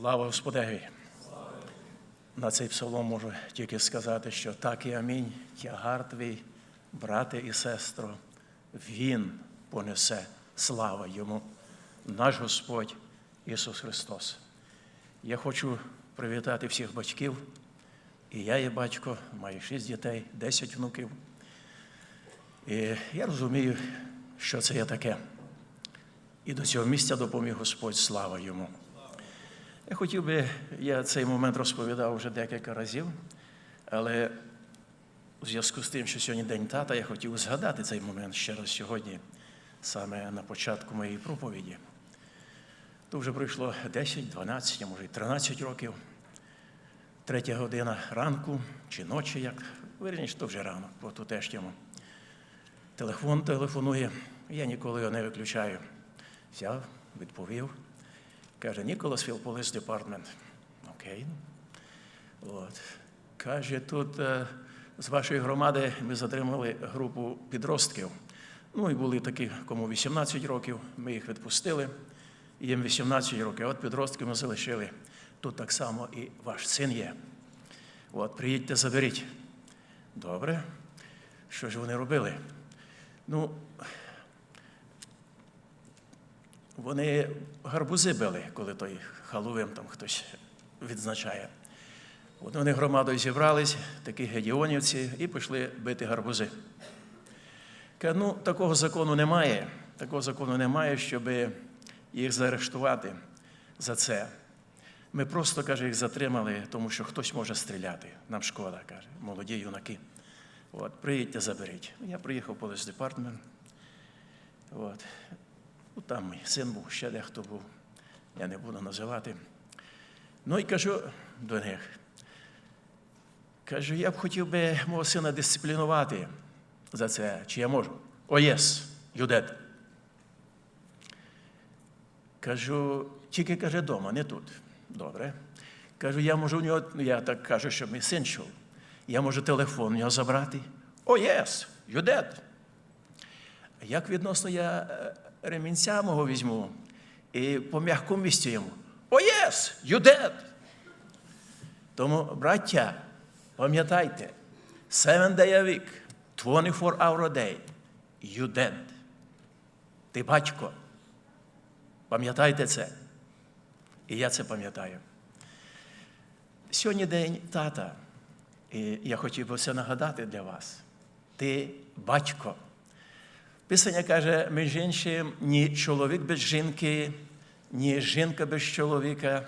Слава Господеві! На цей псалом можу тільки сказати, що так і амінь, тягар твій, брате і сестро, Він понесе слава йому, наш Господь Ісус Христос. Я хочу привітати всіх батьків. І я є батько, маю шість дітей, десять внуків. І я розумію, що це є таке. І до цього місця допоміг Господь, слава йому. Я хотів би, я цей момент розповідав вже декілька разів, але у зв'язку з тим, що сьогодні День тата, я хотів згадати цей момент ще раз сьогодні, саме на початку моєї проповіді. То вже пройшло 10, 12, а може й 13 років. Третя година ранку чи ночі, як вірніше, то вже рано, по тутешньому. Телефон телефонує, я ніколи його не виключаю. Взяв, відповів. Каже, Ніколас Філ Police Department. Окей. От. Каже, тут е, з вашої громади ми затримали групу підростків. Ну і були такі, кому 18 років, ми їх відпустили. Їм 18 років, от підростків ми залишили. Тут так само і ваш син є. От, приїдьте, заберіть. Добре. Що ж вони робили? Ну, вони гарбузи били, коли той Халувим там хтось відзначає. От вони громадою зібрались, такі гедіонівці, і пішли бити гарбузи. Ну, такого закону немає. Такого закону немає, щоб їх заарештувати за це. Ми просто, каже, їх затримали, тому що хтось може стріляти. Нам шкода, каже, молоді юнаки. От, приїдьте, заберіть. Я приїхав в Department. От. Ну, там мій син був, ще дехто був, я не буду називати. Ну і кажу до них. Кажу, я б хотів би мого сина дисциплінувати за це, чи я можу. О, єс, dead. Кажу, тільки каже вдома, не тут. Добре. Кажу, я можу у нього, я так кажу, щоб мій син чув. Я можу телефон у нього забрати. О, єс, dead. Як відносно я е, ремінця мого візьму і по м'якому місці йому. О, єс, you. Тому, браття, пам'ятайте, seven day a week, 24 hour a day, you dead. Ти батько. Пам'ятайте це. І я це пам'ятаю. Сьогодні день тата. І я хотів би це нагадати для вас. Ти батько. Писання каже, між іншим, ні чоловік без жінки, ні жінка без чоловіка.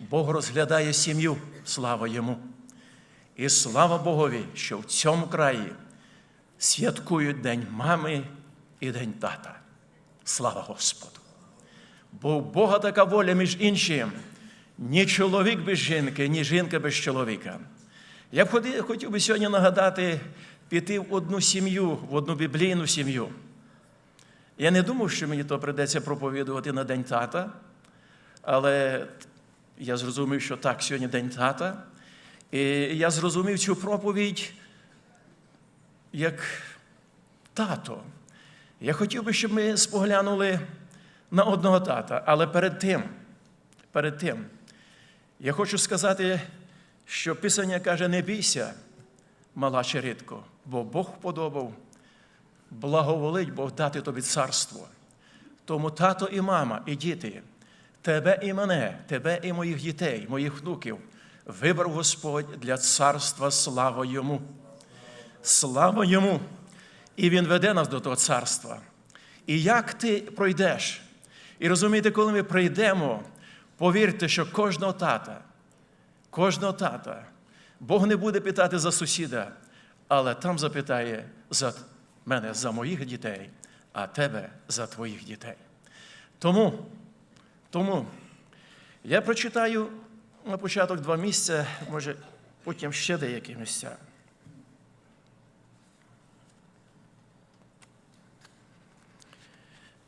Бог розглядає сім'ю, слава йому. І слава Богові, що в цьому краї святкують День мами і День тата. Слава Господу! Бо в Бога така воля між іншим, ні чоловік без жінки, ні жінка без чоловіка. Я б хотів би сьогодні нагадати піти в одну сім'ю, в одну біблійну сім'ю. Я не думав, що мені то прийдеться проповідувати на День тата, але я зрозумів, що так, сьогодні День тата. І я зрозумів цю проповідь як тато. Я хотів би, щоб ми споглянули на одного тата, але перед тим, перед тим, я хочу сказати, що Писання каже, не бійся, мала чередко, бо Бог вподобав, благоволить Бог дати тобі царство. Тому тато і мама, і діти, тебе і мене, тебе і моїх дітей, моїх внуків вибрав Господь для царства слава йому. Слава йому! І Він веде нас до того царства. І як ти пройдеш? І розумієте, коли ми прийдемо, повірте, що кожного тата, кожного тата, Бог не буде питати за сусіда, але там запитає за мене, за моїх дітей, а тебе за твоїх дітей. Тому, тому я прочитаю на початок два місця, може, потім ще деякі місця.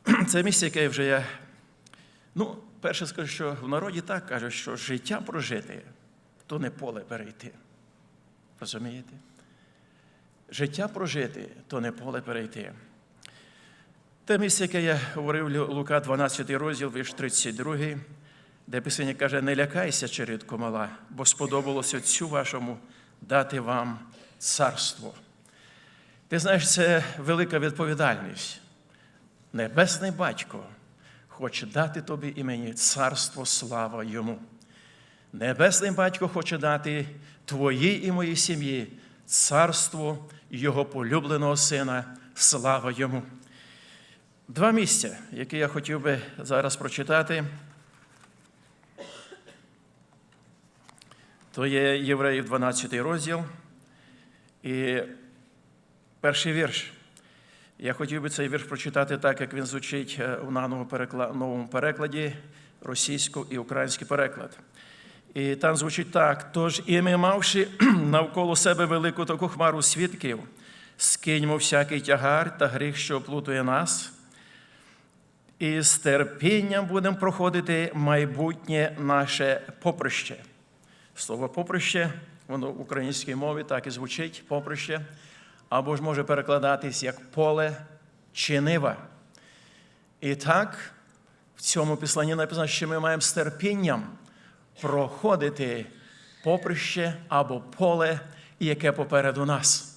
Це місце, яке вже я. Ну, перше скажу, що в народі так кажуть, що життя прожити, то не поле перейти. Розумієте? Життя прожити, то не поле перейти. Те місце, яке я говорив Лука, 12 розділ, вірш 32, де Писання каже, не лякайся, чередко мала, бо сподобалось Отцю вашому дати вам царство. Ти знаєш, це велика відповідальність. Небесний батько хоче дати тобі і мені царство слава йому. Небесний батько хоче дати твоїй і моїй сім'ї царство Його полюбленого сина, слава йому. Два місця, які я хотів би зараз прочитати. То є Євреїв 12 розділ і перший вірш. Я хотів би цей вірш прочитати так, як він звучить е, у новому перекладі, російсько і український переклад. І там звучить так: тож, і ми, мавши навколо себе велику таку хмару свідків, скиньмо всякий тягар та гріх, що оплутує нас, і з терпінням будемо проходити майбутнє наше поприще. Слово поприще, воно в українській мові так і звучить поприще, або ж може перекладатись як поле чи нива. І так, в цьому післанні написано, що ми маємо з терпінням проходити поприще або поле, яке попереду нас.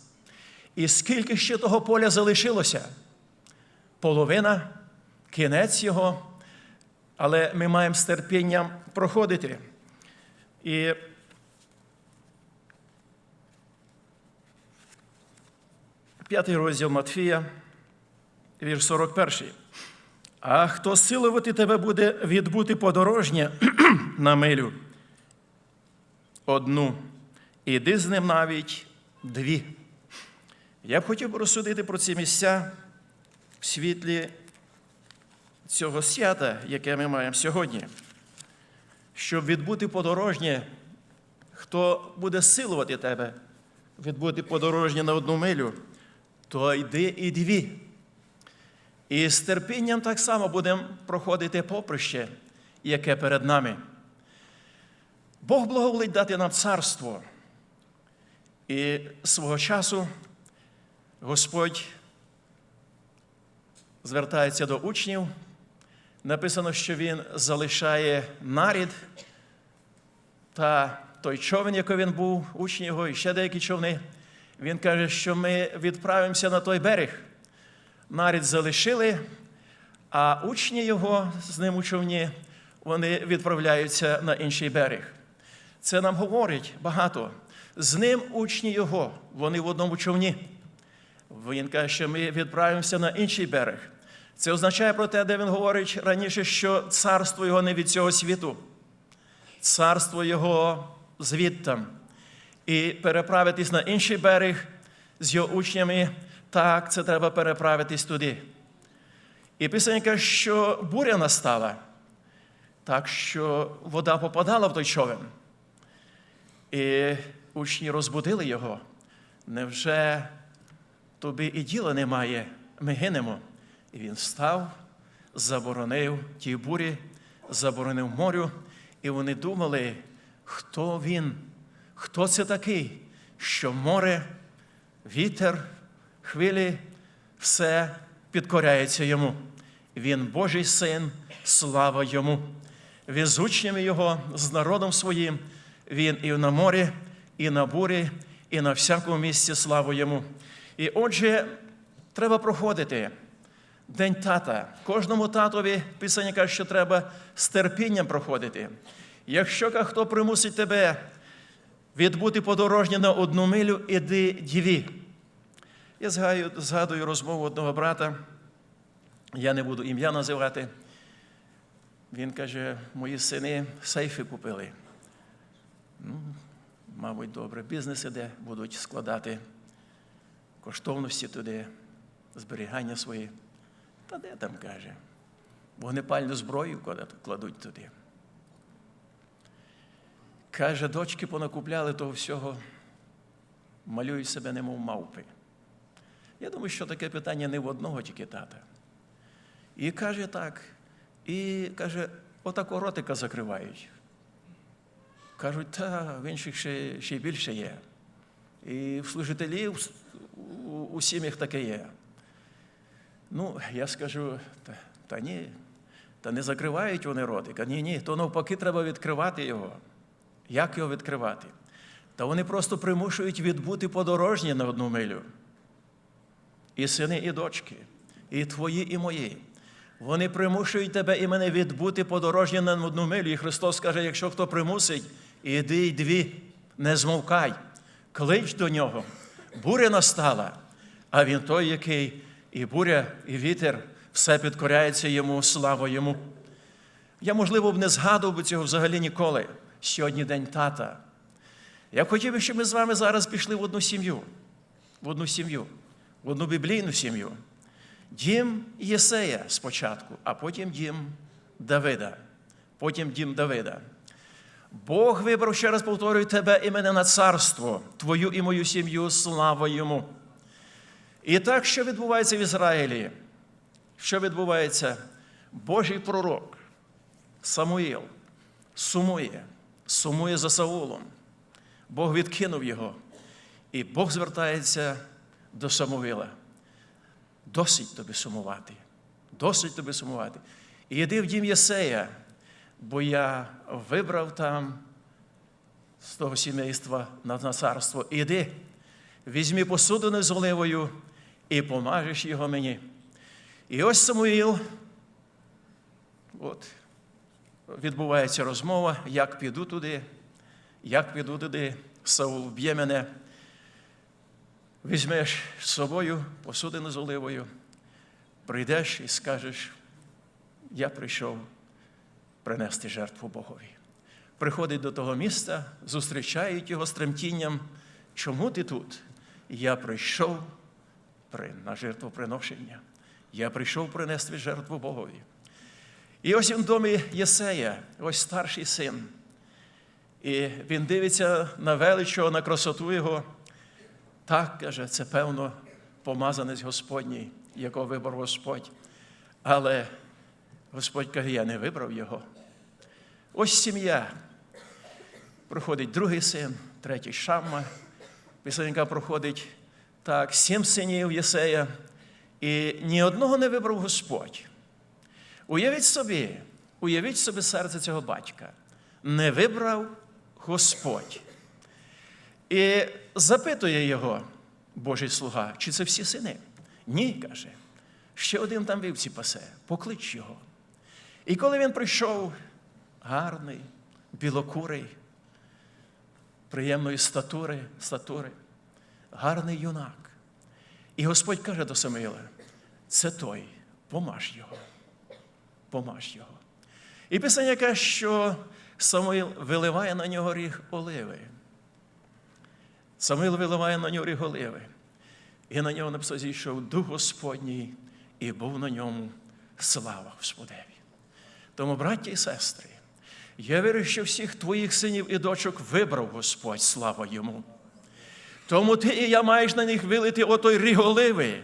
І скільки ще того поля залишилося? Половина, кінець його, але ми маємо з терпінням проходити. І п'ятий розділ Матфія, вірш 41. А хто силувати тебе буде відбути подорожнє на милю? Одну. Іди з ним навіть дві. Я б хотів розсудити про ці місця в світлі цього свята, яке ми маємо сьогодні. Щоб відбути подорожнє, хто буде силувати тебе, відбути подорожнє на одну милю, то йди і дві. І з терпінням так само будемо проходити поприще, яке перед нами. Бог благоволить дати нам царство. І свого часу Господь звертається до учнів. Написано, що Він залишає нарід та той човен, який він був, учні його, і ще деякі човни. Він каже, що ми відправимося на той берег нарід залишили, а учні його з ним у човні, вони відправляються на інший берег. Це нам говорить багато. З ним учні його, вони в одному човні. Він каже, що ми відправимося на інший берег. Це означає про те, де він говорить раніше, що царство його не від цього світу, царство його звідтам. І переправитись на інший берег з його учнями так, це треба переправитись туди. І Писання каже, що буря настала, так що вода попадала в той човен. І учні розбудили його. Невже тобі і діла немає? Ми гинемо. І він встав, заборонив ті бурі, заборонив морю, і вони думали, хто він, хто це такий, що море, вітер хвилі все підкоряється йому. Він Божий син, слава йому. Він з учнями Його, з народом своїм, він і на морі, і на бурі, і на всякому місці славу йому. І отже, треба проходити День тата. Кожному татові Писання каже, що треба з терпінням проходити. Якщо хто примусить тебе відбути подорожні на одну милю, іди дві. Я згадую, розмову одного брата, я не буду ім'я називати. Він каже, мої сини сейфи купили. Ну, Мабуть, добре, бізнес іде, будуть складати коштовності туди, зберігання свої. Та де там каже? Вогнепальну зброю кладуть туди. Каже, дочки понакупляли того всього, малюють себе, немов мавпи. Я думаю, що таке питання не в одного тільки тата. І каже так, і каже, отако ротика закривають. Кажуть, та в інших ще ще більше є. І в служителів у, сім'ях таке є. Ну, я скажу, та, та ні, Та не закривають вони роти. Кажуть, ні, ні, то навпаки треба відкривати його. Як його відкривати? Та вони просто примушують відбути подорожні на одну милю. І сини, і дочки, і твої, і мої. Вони примушують тебе і мене відбути подорожні на одну милю. І Христос каже, якщо хто примусить, іди й дві, не змовкай, клич до нього. Буря настала, а він той, який і буря, і вітер, все підкоряється йому, слава йому. Я, можливо, б не згадував би цього взагалі ніколи. Сьогодні день тата. Я хотів би, щоб ми з вами зараз пішли в одну сім'ю, в одну сім'ю, в одну біблійну сім'ю. Дім Єсея спочатку, а потім дім Давида. Потім дім Давида. Бог вибрав, ще раз повторюю, тебе і мене на царство, твою і мою сім'ю, слава йому. І так, що відбувається в Ізраїлі? Що відбувається? Божий пророк Самуїл сумує, сумує за Саулом. Бог відкинув його. І Бог звертається до Самуїла. Досить тобі сумувати. Досить тобі сумувати. І йди в дім Єсея, бо я вибрав там з того сімейства на царство. Іди, візьмі посудину з оливою і помажеш його мені. І ось Самуїл, от, відбувається розмова, як піду туди, як піду туди, Саул вб'є мене. Візьмеш з собою посудину з оливою, прийдеш і скажеш, я прийшов принести жертву Богові. Приходить до того міста, зустрічають його з тремтінням. Чому ти тут? Я прийшов при- на жертвоприношення. Я прийшов принести жертву Богові. І ось він в домі Єсея, ось старший син. І він дивиться на величого, на красоту його. Так, каже, це певно помазанець Господній, якого вибрав Господь. Але Господь каже, я не вибрав його. Ось сім'я. Проходить другий син, третій Шамма. Пісенька проходить так, сім синів Єсея. І ні одного не вибрав Господь. Уявіть собі, уявіть собі серце цього батька. Не вибрав Господь. І запитує його Божий слуга, чи це всі сини? Ні, каже. Ще один там вівці пасе, поклич його. І коли він прийшов, гарний, білокурий, приємної статури, статури, гарний юнак. І Господь каже до Самуїла, це той, помаж його, помаж його. І Писання каже, що Самуїл виливає на нього ріг оливи. Самуїл виливає на нього ріг оливи. І на нього написано, зійшов Дух Господній, і був на ньому слава Господеві. Тому, браття і сестри, я вірю, що всіх твоїх синів і дочок вибрав Господь, слава йому. Тому ти і я маєш на них вилити отой ріг оливи,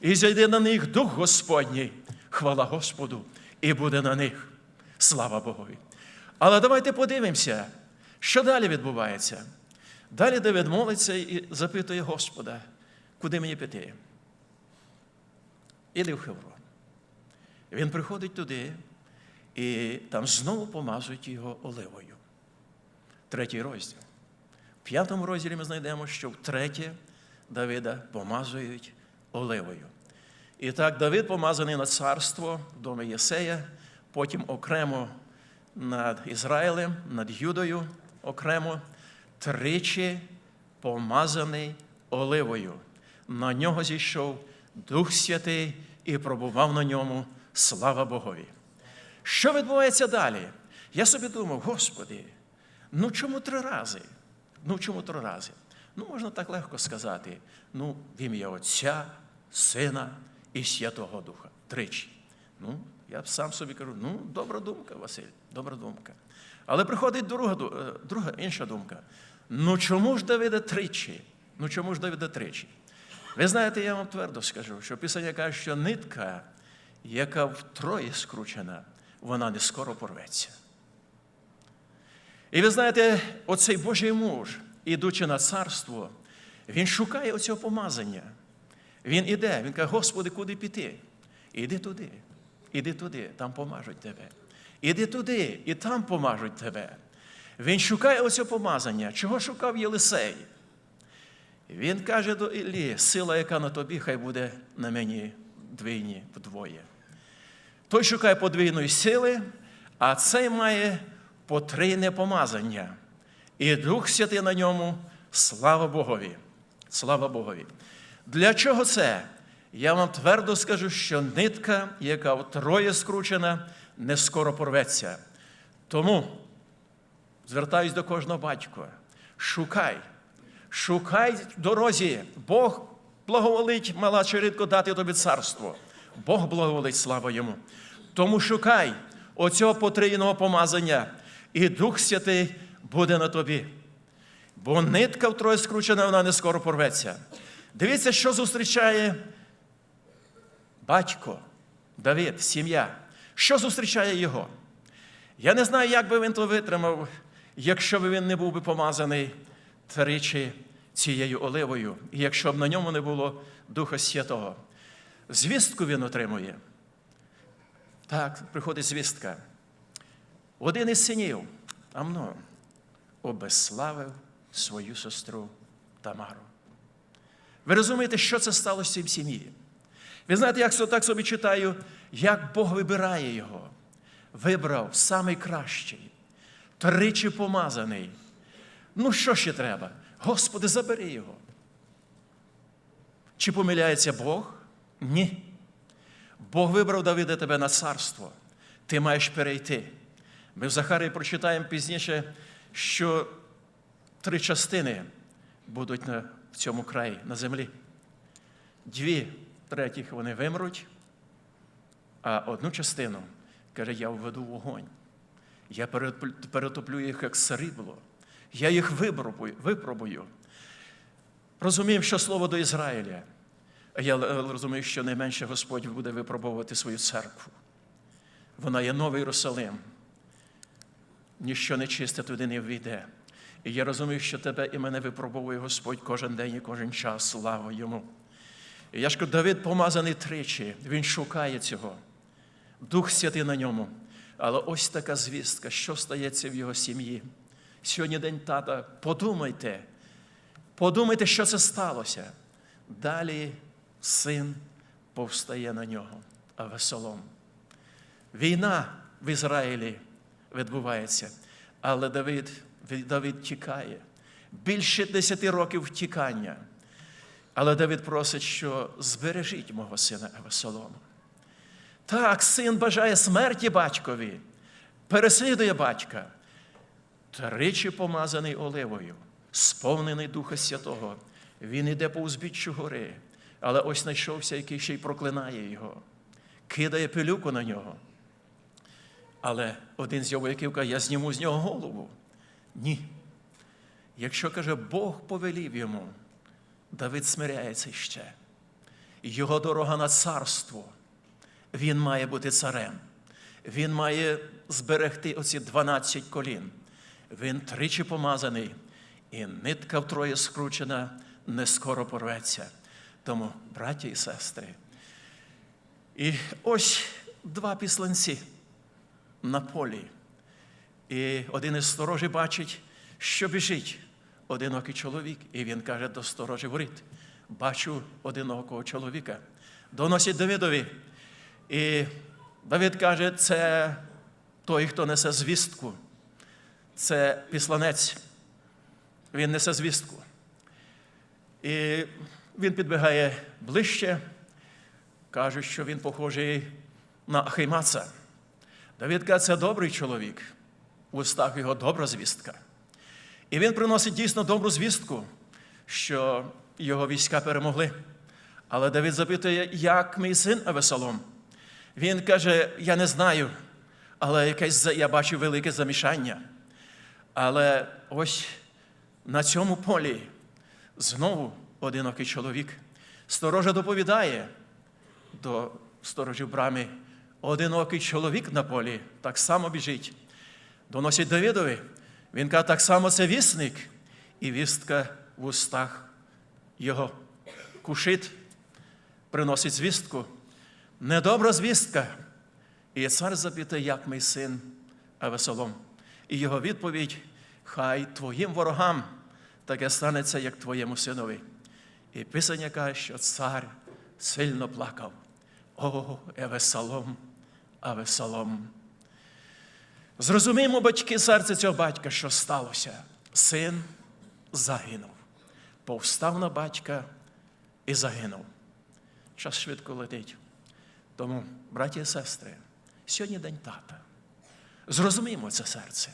і зайде на них Дух Господній, хвала Господу, і буде на них. Слава Богові. Але давайте подивимося, що далі відбувається. Далі Давид молиться і запитує Господа, куди мені піти? Іди в Хеврон. Він приходить туди, і там знову помазують його оливою. Третій розділ. В п'ятому розділі ми знайдемо, що втретє Давида помазують оливою. І так Давид помазаний на царство в домі Єсея, потім окремо над Ізраїлем, над Юдою, окремо тричі помазаний оливою. На нього зійшов Дух Святий і пробував на ньому слава Богові. Що відбувається далі? Я собі думав, Господи, ну чому три рази? Ну чому три рази? Ну, можна так легко сказати. Ну, в ім'я Отця, Сина і Святого Духа. Тричі. Ну, я сам собі кажу, ну, добра думка, Василь, добра думка. Але приходить друга, е, друга інша думка. Ну чому ж Давида тричі? Ну чому ж Давида тричі? Ви знаєте, я вам твердо скажу, що Писання каже, що нитка, яка втроє скручена, вона не скоро порветься. І ви знаєте, оцей Божий муж, ідучи на царство, він шукає оцього помазання. Він іде, він каже, Господи, куди піти? Іди туди. іди туди, там помажуть тебе. Іди туди, і там помажуть тебе. Він шукає оце помазання. Чого шукав Єлисей? Він каже до Іллі, сила, яка на тобі, хай буде на мені двійні вдвоє. Той шукає подвійної сили, а цей має потрійне помазання. І Дух Святий на ньому, слава Богові. Слава Богові. Для чого це? Я вам твердо скажу, що нитка, яка втроє скручена, не скоро порветься. Тому звертаюсь до кожного батька. Шукай, шукай в дорозі. Бог благоволить, мала чи рідко дати тобі царство. Бог благоволить, слава йому. Тому шукай оцього потрійного помазання, і Дух Святий буде на тобі. Бо нитка втроє скручена, вона не скоро порветься. Дивіться, що зустрічає батько, Давид, сім'я. Що зустрічає його? Я не знаю, як би він то витримав, якщо б він не був би помазаний тричі цією оливою, і якщо б на ньому не було Духа Святого. Звістку він отримує. Так, приходить звістка. Один із синів Амнон обезславив свою сестру Тамару. Ви розумієте, що це сталося в цій сім'ї? Ви знаєте, як так собі читаю, як Бог вибирає його. Вибрав самий кращий, тричі помазаний. Ну, що ще треба? Господи, забери його. Чи помиляється Бог? Ні. Бог вибрав Давида тебе на царство. Ти маєш перейти. Ми в Захарії прочитаємо пізніше, що три частини будуть на, в цьому краї, на землі. Дві третіх вони вимруть, а одну частину, каже, я введу вогонь. Я перетоплю їх, як срібло. Я їх випробую. випробую. Розуміємо, що слово до Ізраїля. Я розумію, що найменше Господь буде випробовувати свою церкву. Вона є новий Єрусалим. Ніщо нечисте туди не війде. І я розумію, що тебе і мене випробовує Господь кожен день і кожен час. Слава йому. І я ж кажу, Давид помазаний тричі, він шукає цього. Дух святий на ньому. Але ось така звістка, що стається в його сім'ї. Сьогодні день тата, подумайте, подумайте, що це сталося. Далі син повстає на нього, а веселом. Війна в Ізраїлі відбувається, але Давид, Давид тікає. Більше десяти років втікання. Але Давид просить, що збережіть мого сина Авесолома. Так, син бажає смерті батькові, переслідує батька, тричі помазаний оливою, сповнений Духа Святого. Він іде по узбіччю гори, але ось знайшовся, який ще й проклинає його, кидає пилюку на нього. Але один з його вояків каже, я зніму з нього голову. Ні. Якщо каже, Бог повелів йому, Давид смиряється ще. Його дорога на царство. Він має бути царем. Він має зберегти оці 12 колін. Він тричі помазаний, і нитка втроє скручена, не скоро порветься. Тому, браті і сестри. І ось два післанці на полі. І один із сторожі бачить, що біжить одинокий чоловік, і він каже до сторожі воріт, бачу одинокого чоловіка. Доносить Давидові. І Давид каже, це той, хто несе звістку. Це післанець. Він несе звістку. І він підбігає ближче, каже, що він похожий на Ахеймаца. Давид каже, це добрий чоловік. У устах його добра звістка. І він приносить дійсно добру звістку, що його війська перемогли. Але Давид запитує, як мій син Авесолом? Він каже: Я не знаю, але якесь я бачу велике замішання. Але ось на цьому полі знову одинокий чоловік. Сторожа доповідає до сторожів брами, одинокий чоловік на полі так само біжить. Доносить Давидові. Він каже, так само це вісник, і вістка в устах його. Кушит приносить звістку. Недобра звістка. І цар запитає, як мій син Авесолом. І його відповідь: Хай твоїм ворогам таке станеться, як твоєму синові. І Писання каже, що цар сильно плакав. О, Евесалом, Авесалом. Зрозуміємо, батьки, серце цього батька, що сталося. Син загинув. Повстав на батька і загинув. Час швидко летить. Тому, браті і сестри, сьогодні день тата. Зрозуміємо це серце.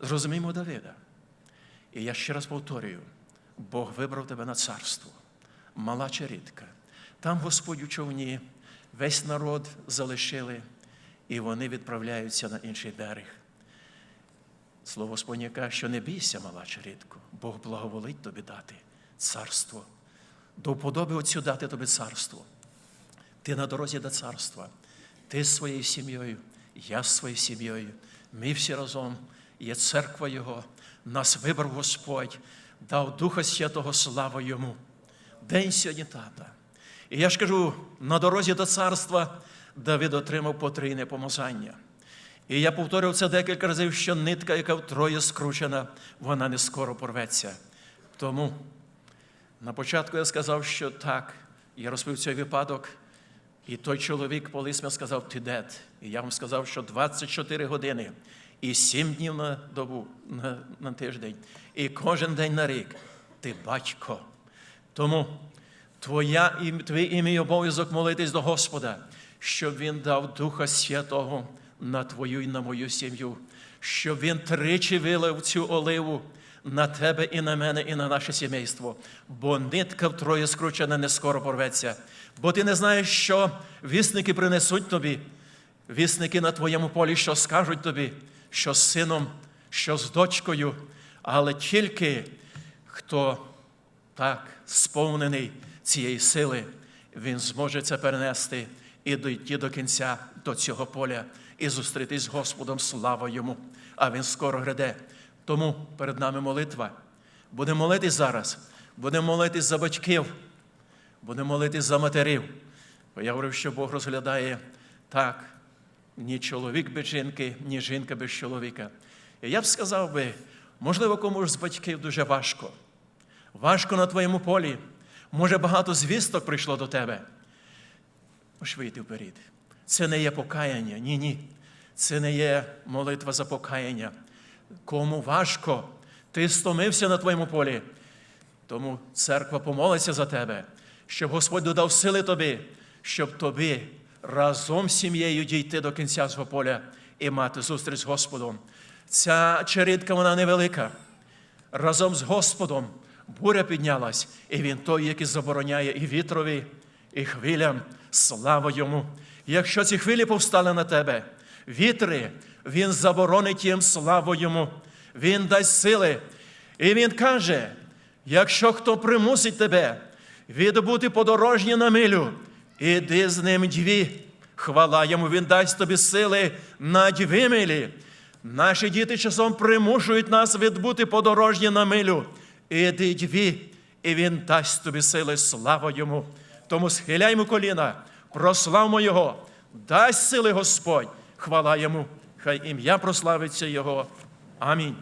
Зрозуміємо Давида. І я ще раз повторюю: Бог вибрав тебе на царство, мала чи рідка. Там Господь у човні, весь народ залишили, і вони відправляються на інший берег. Слово Господнє каже, що не бійся, мала чи рідко, Бог благоволить тобі дати царство. До вподоби Отцю дати тобі царство. Ти на дорозі до царства, ти з своєю сім'єю, я з своєю сім'єю. Ми всі разом є церква Його, нас вибрав Господь, дав Духа Святого слава Йому. День сьогодні тата. І я ж кажу, на дорозі до царства Давид отримав потрійне помазання. І я повторив це декілька разів, що нитка, яка втроє скручена, вона не скоро порветься. Тому на початку я сказав, що так, я розповів цей випадок, і той чоловік полисмя сказав, ти дед. І я вам сказав, що 24 години і 7 днів на добу, на, на тиждень, і кожен день на рік ти батько. Тому твоя, і- твій і мій обов'язок молитись до Господа, щоб Він дав Духа Святого на твою і на мою сім'ю, щоб Він тричі вилив цю оливу на тебе і на мене, і на наше сімейство. Бо нитка втроє скручена не скоро порветься. Бо ти не знаєш, що вісники принесуть тобі, вісники на твоєму полі, що скажуть тобі, що з сином, що з дочкою, але тільки хто так сповнений цієї сили, він зможе це перенести і дійти до кінця до цього поля і зустрітись з Господом, слава йому. А він скоро гряде. Тому перед нами молитва. Будемо молитись зараз, будемо молитись за батьків, будемо молитись за матерів. Бо я говорив, що Бог розглядає так, ні чоловік без жінки, ні жінка без чоловіка. І я б сказав би, можливо, комусь з батьків дуже важко. Важко на твоєму полі. Може, багато звісток прийшло до тебе. Можеш вийти вперед. Це не є покаяння. Ні, ні. Це не є молитва за покаяння. Кому важко, ти стомився на твоєму полі. Тому церква помолиться за тебе, щоб Господь додав сили тобі, щоб тобі разом з сім'єю дійти до кінця свого поля і мати зустріч з Господом. Ця черідка вона невелика. Разом з Господом буря піднялась, і він той, який забороняє і вітрові, і хвилям. Слава йому! Якщо ці хвилі повстали на тебе, вітри, він заборонить їм славу йому, він дасть сили. І він каже: якщо хто примусить тебе відбути подорожні на милю, іди з ним дві. Хвала йому, він дасть тобі сили на дві милі. Наші діти часом примушують нас відбути подорожні на милю. Іди дві, і він дасть тобі сили, слава йому. Тому схиляймо коліна, прославмо Його, дасть сили Господь, хвала йому, хай ім'я прославиться Його. Амінь.